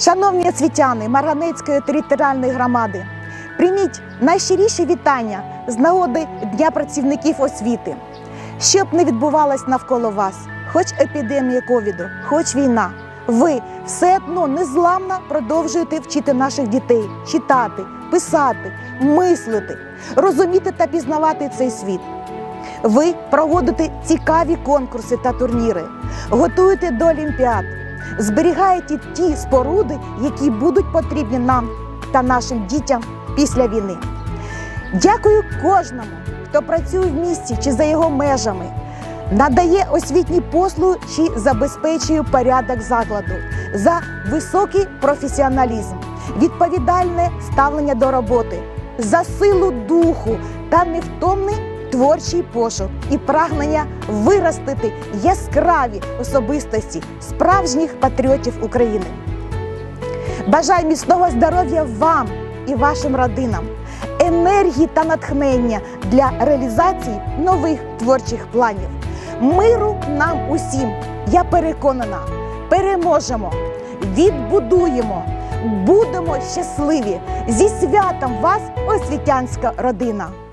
Шановні освітяни Марганецької територіальної громади, прийміть найщиріші вітання з нагоди Дня працівників освіти. Щоб не відбувалось навколо вас, хоч епідемія ковіду, хоч війна, ви все одно незламно продовжуєте вчити наших дітей читати, писати, мислити, розуміти та пізнавати цей світ. Ви проводите цікаві конкурси та турніри, готуєте до олімпіад, зберігаєте ті споруди, які будуть потрібні нам та нашим дітям після війни. Дякую кожному, хто працює в місті чи за його межами, надає освітні послуги чи забезпечує порядок закладу за високий професіоналізм, відповідальне ставлення до роботи, за силу духу та невтомний творчий пошук і прагнення виростити яскраві особистості справжніх патріотів України. Бажаю міцного здоров'я вам і вашим родинам, енергії та натхнення для реалізації нових творчих планів. Миру нам усім, я переконана, переможемо, відбудуємо, будемо щасливі зі святом вас, освітянська родина!